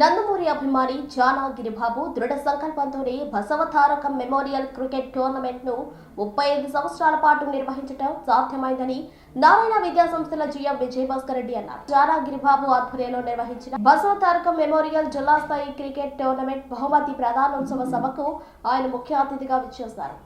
నందమూరి అభిమాని జానా గిరిబాబు దృఢ సంకల్పంతోనే బసవతారకం మెమోరియల్ క్రికెట్ టోర్నమెంట్ను ముప్పై ఐదు సంవత్సరాల పాటు నిర్వహించడం సాధ్యమైందని నారాయణ విద్యా సంస్థల జిఎం విజయభాస్కర్ రెడ్డి అన్నారు. జానా గిరిబాబు ఆధ్వర్యంలో నిర్వహించిన బసవతారకం మెమోరియల్ జిల్లా స్థాయి క్రికెట్ టోర్నమెంట్ బహుమతి ప్రధానోత్సవ సభకు ఆయన ముఖ్య అతిథిగా విచ్చేశారు.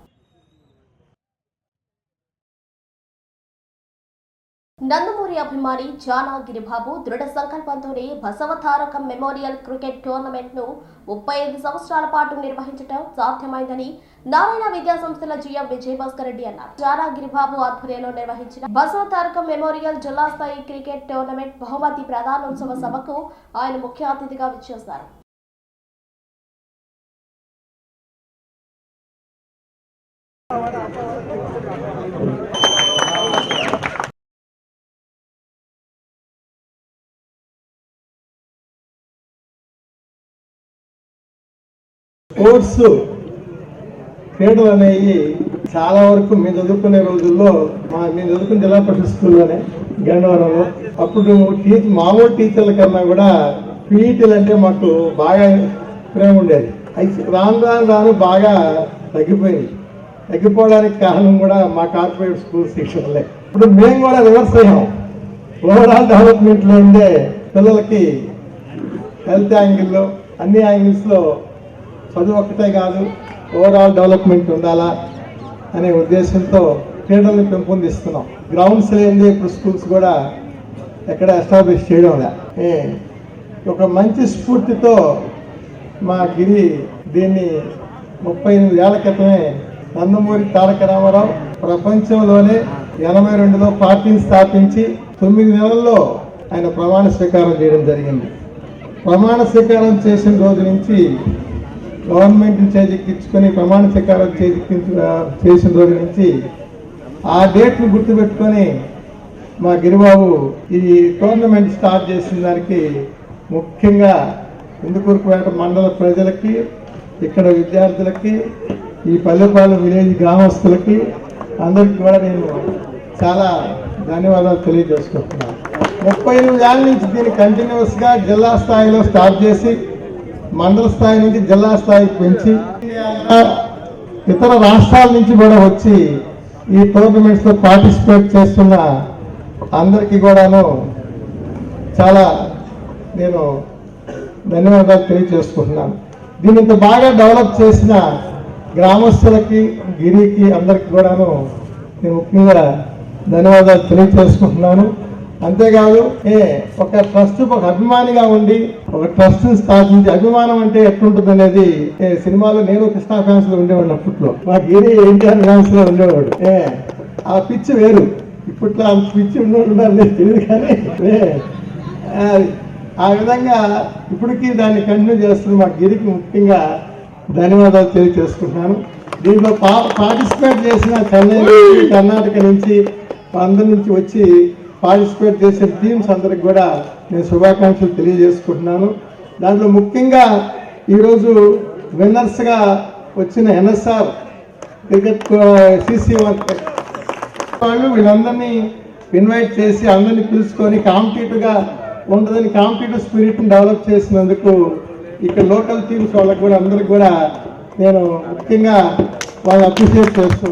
నందమూరి అభిమాని జానా గిరిబాబు దృఢ సంకల్పంతోనే బసవతారకం మెమోరియల్ క్రికెట్ టోర్నమెంట్ను ముప్పై ఐదు సంవత్సరాల పాటు నిర్వహించడం సాధ్యమైందని నారాయణ విద్యా సంస్థల జిఎం విజయభాస్కర్ రెడ్డి అన్నారు. జానా గిరిబాబు ఆధ్వర్యంలో నిర్వహించిన బసవతారకం మెమోరియల్ జిల్లా స్థాయి క్రికెట్ టోర్నమెంట్ బహుమతి ప్రధానోత్సవ సభకు ఆయన ముఖ్య అతిథిగా విచ్చేశారు. స్పోర్ట్స్ క్రీడలు అనేవి చాలా వరకు మేము చదువుకునే రోజుల్లో మా మేము చదువుకున్న జిల్లా పరిషత్ స్కూల్లోనే గండవరంలో అప్పుడు టీచర్ మామూలు టీచర్ల కన్నా కూడా పీఈటీలు అంటే మాకు బాగా ప్రేమ ఉండేది. అయితే రాను రాను రాను బాగా తగ్గిపోయింది. తగ్గిపోవడానికి కారణం కూడా మా కార్పొరేట్ స్కూల్ శిక్షణలే. ఇప్పుడు మేము కూడా రివర్స్ అయ్యాం. ఓవరాల్ డెవలప్మెంట్లో ఉండే పిల్లలకి హెల్త్ యాంగిల్లో అన్ని యాంగిల్స్లో చదువు ఒక్కటే కాదు ఓవరాల్ డెవలప్మెంట్ ఉండాలా అనే ఉద్దేశంతో క్రీడల్ని పెంపొందిస్తున్నాం గ్రౌండ్స్ లేని ఇప్పుడు స్కూల్స్ కూడా ఎక్కడ ఎస్టాబ్లిష్ చేయడం లే. ఏ, ఒక మంచి స్ఫూర్తితో మా గిరి దీన్ని ముప్పై ఎనిమిది ఏళ్ళ క్రితమే నందమూరి తారక రామారావు ప్రపంచంలోనే ఎనభై రెండులో పార్టీని స్థాపించి తొమ్మిది నెలల్లో ఆయన ప్రమాణ స్వీకారం చేయడం జరిగింది ప్రమాణ స్వీకారం చేసిన రోజు నుంచి గవర్నమెంట్ని చేజిక్కించుకొని ప్రమాణ స్వీకారం చేజిక్కించు చేసిన రోజు నుంచి ఆ డేట్ను గుర్తుపెట్టుకొని మా గిరిబాబు ఈ టోర్నమెంట్ స్టార్ట్ చేసిన దానికి ముఖ్యంగా ఇందుకూరుపేట మండల ప్రజలకి ఇక్కడ విద్యార్థులకి ఈ పల్లెపాలెం విలేజ్ గ్రామస్తులకి అందరికీ కూడా నేను చాలా ధన్యవాదాలు తెలియజేసుకుంటున్నాను. ముప్పై ఎనిమిది ఏళ్ళ నుంచి దీన్ని కంటిన్యూస్గా జిల్లా స్థాయిలో స్టార్ట్ చేసి మండల స్థాయి నుంచి జిల్లా స్థాయికి పెంచి ఇతర రాష్ట్రాల నుంచి కూడా వచ్చి ఈ టోర్నమెంట్స్లో పార్టిసిపేట్ చేస్తున్న అందరికీ కూడాను చాలా నేను ధన్యవాదాలు తెలియజేసుకుంటున్నాను. దీన్ని ఇంత బాగా డెవలప్ చేసిన గ్రామస్తులకి గిరికి అందరికి కూడాను నేను ముఖ్యంగా ధన్యవాదాలు తెలియజేసుకుంటున్నాను. అంతేకాదు ఏ ఒక ట్రస్ట్ ఒక అభిమానిగా ఉండి ఒక ట్రస్ట్ స్థాపించి అభిమానం అంటే ఎట్లుంటుంది అనేది ఏ సినిమాలో నేను కృష్ణా ఫ్యాన్స్లో ఉండేవాడు అప్పట్లో. మా గిరి ఎన్టీఆర్ ఫ్యాన్స్లో ఉండేవాడు. ఏ ఆ పిచ్ వేరు. ఇప్పట్లో ఆ పిచ్చి ఉండేవాడు లేదు తెలియదు కానీ ఏ ఆ, విధంగా ఇప్పటికీ దాన్ని కంటిన్యూ చేస్తున్న మా గిరికి ముఖ్యంగా ధన్యవాదాలు తెలియజేసుకుంటున్నాను. దీంట్లో పా పార్టిసిపేట్ చేసిన చెన్నై కర్ణాటక నుంచి అందరి నుంచి వచ్చి పార్టిసిపేట్ చేసిన టీమ్స్ అందరికి కూడా నేను శుభాకాంక్షలు తెలియజేసుకుంటున్నాను. దాంట్లో ముఖ్యంగా ఈరోజు విన్నర్స్గా వచ్చిన ఎన్ఎస్ఆర్ క్రికెట్ సిసి వాళ్ళు వీళ్ళందరినీ ఇన్వైట్ చేసి అందరినీ పిలుచుకొని కాంపిటేటివ్గా ఉంటుందని కాంపిటేటివ్ స్పిరిట్ని డెవలప్ చేసినందుకు ఇక్కడ లోకల్ టీమ్స్ వాళ్ళకి కూడా అందరికి కూడా నేను ముఖ్యంగా వాళ్ళు అప్రిషియేట్ చేస్తూ